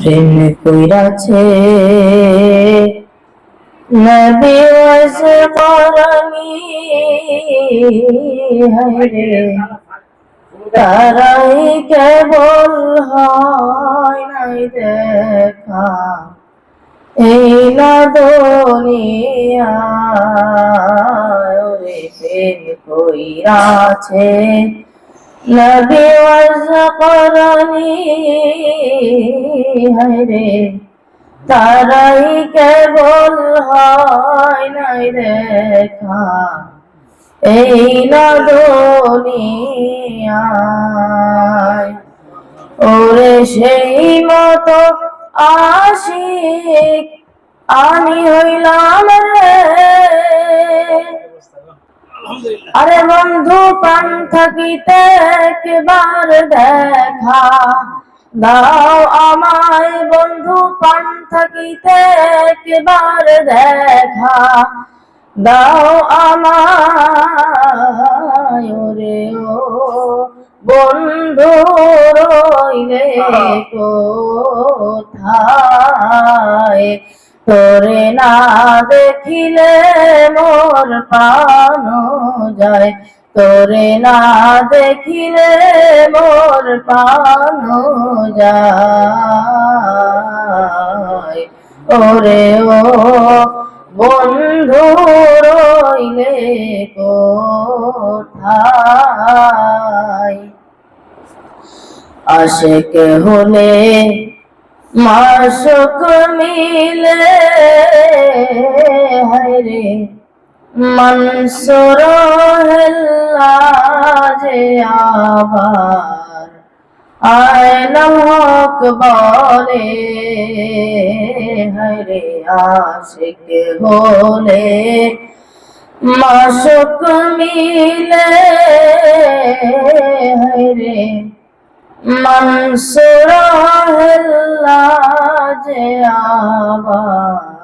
প্রেম কইরাছে। নবী ওয়াজ করমি হরে তারাই কেবল হয় নাই দেখা। এই না ওরে প্রেম কইরাছে। নবী করনি হরে তারাই কেবল হয় নাই দেখা। এই না দুনিয়ায় ওরে সেই মতো আশিক আমি হইলাম আরে বন্ধু পান থাকিতে একবার দেখা। দাও আমায় বন্ধু পান থাকিতে একবার দেখা। দাও আমায় ওরে ও বন্ধু রইলে কোথায়? তোরে না দেখিলে মোর পানো যায়। তোরে না দেখিলে মোর পানো যায়। ওরে ও বন্ধু রইলে কোথায়? আশেক হলে মাসক মিলে হরে মনসুর যে আবার আয়নাল হক বলে হরে আশিক হলে মাসক মিলে হরে মনসুর যে আবার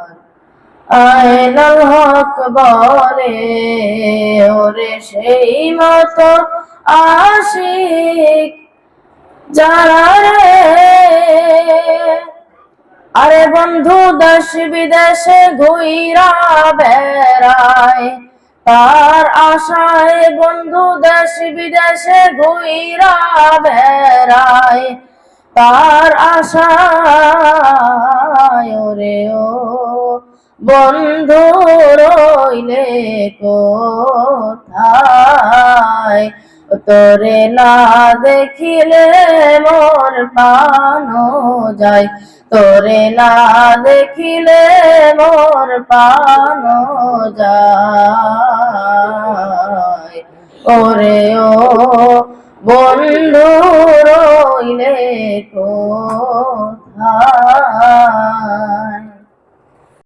আয়নাল হক বলে, ওরে সেই মতো আশিক যারা আরে বন্ধু, দেশ বিদেশে ঘুইরা বেড়ায় তার আশায় বন্ধু দেশ বিদেশে ঘুইরা বেড়ায়। তার আশায় ওরে ও বন্ধু রইলে কোথায়? তোরে না দেখিলে মোর পানো যায়। তোরে না দেখিলে মোর পানো যায়। ওরে ও বন্ধু